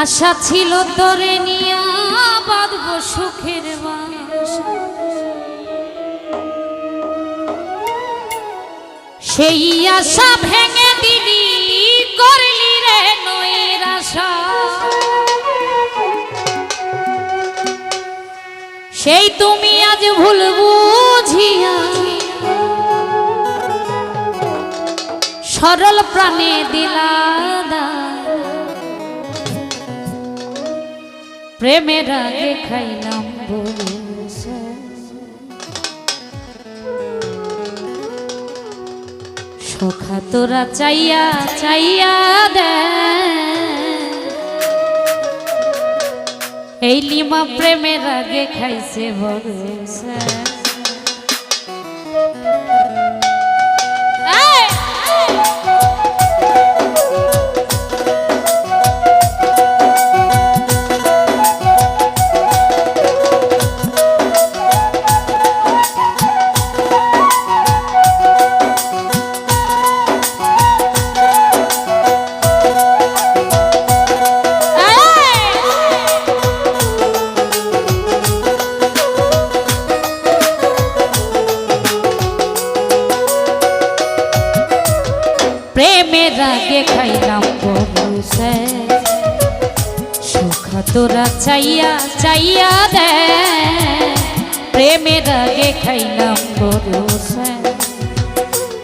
আশা ছিল তোরে নিয়া সুখের সেই আশা ভেঙে দিলি, করলি রে নয়ের আশা সেই তুমি আজ ভুল বুঝিয়া সরল প্রাণে দিলা দায়। প্রেমের আগে খাইলাম সখা তোরা চাইয়া চাইয়া দে এই লিমা প্রেমের আগে খাইছে ভরসা প্রেমের আগে খাইলাম বসে সুখ তোরা চাইয়া চাইয়া দে প্রেমের আগে খাইলাম বসে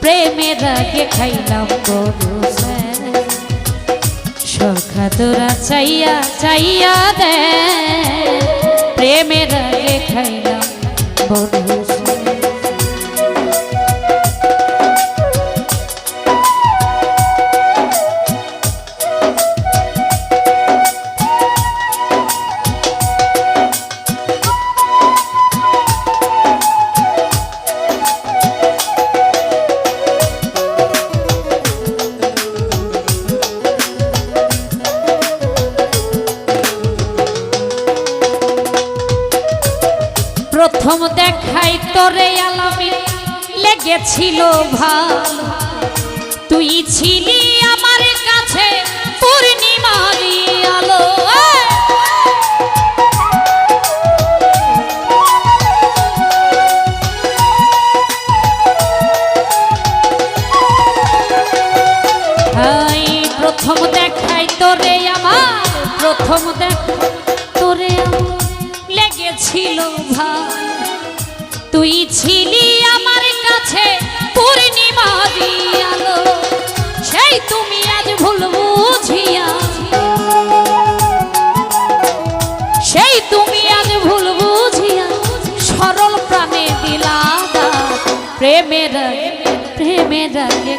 প্রেমের আগে খাইলাম বসে সখা তোরা চাইয়া চাইয়া দে প্রেমের আগে খাইলাম প্রথম দেখাই তোরে আলামে লেগেছিল ভালো। তুই ছিলি আমার কাছে পূর্ণিমারি আলো প্রথম দেখাই তোরে আমার, প্রথম দেখ তোরে লেগেছিল ভাই তুই ছিলি আমার কাছে পূর্ণিমা আলো সেই তুমি আজ ভুল বুঝিয়া। সেই তুমি আজ ভুল বুঝিয়া সরল প্রাণে দিলা। প্রেমের প্রেমের আগে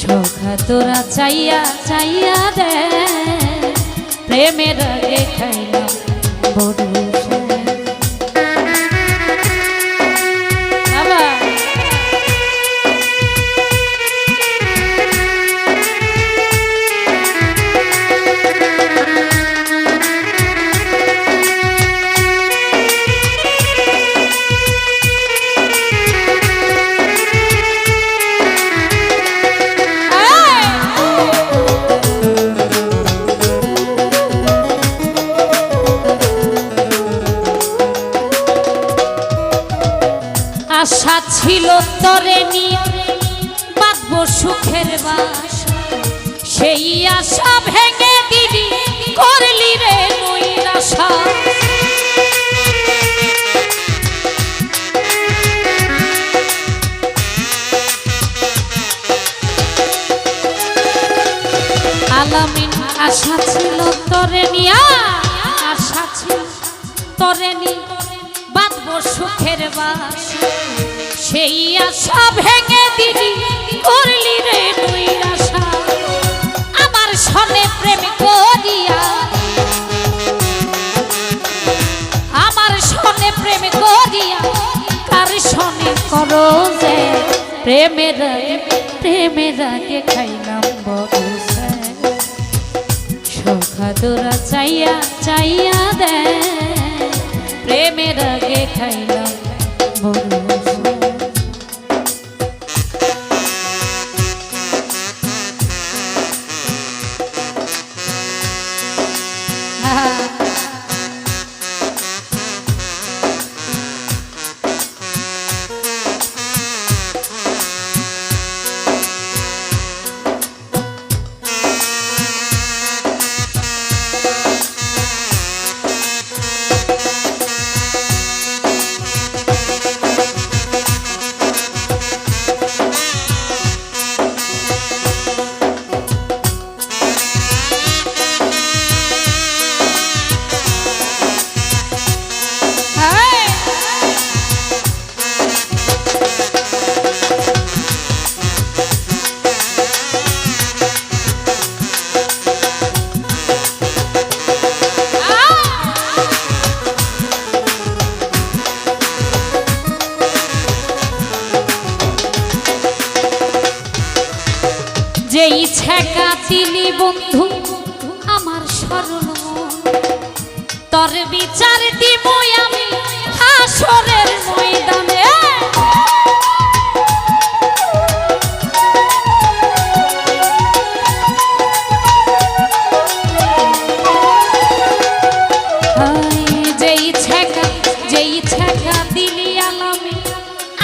সখা তোরা চাইয়া চাইয়া দে। প্রেমের আগে খাইলাম বরসে আশা ছিল তরে নিয়ে সুখের বাস। সেই আশা ভেঙে দিলি করলি রে নই আশা বাঁধব সুখের বাস। সেই আশা ভেঙে দিলি, করলি রে তুই আশা। আমার সনে প্রেম করিয়া। আমার সনে প্রেম করিয়া, কার সনে করো যে প্রেমের প্রেমের আগে খাইলাম বরসে সখা তোরা চাইয়া চাইয়া ছেকা দিলি বন্ধু, আমার মন। তোর বিচার দিব আমি হাসরের ময়দানে। যেই যেই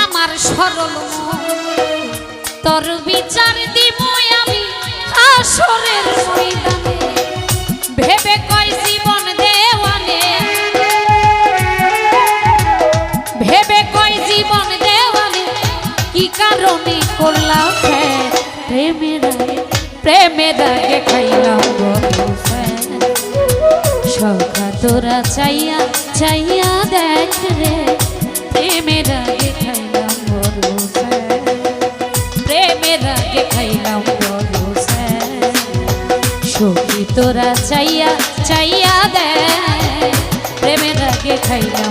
আমার সরল তোর বিচার আমি ভেবে কয় জীবন দেওয়ানে। ভেবে কয় জীবন দেওয়ানে। কি কারণে করলাম? ফ্যান? প্রেমের আগে প্রেমের তোরা চাইয়া চাইয়া দেখ রে। খাইলাম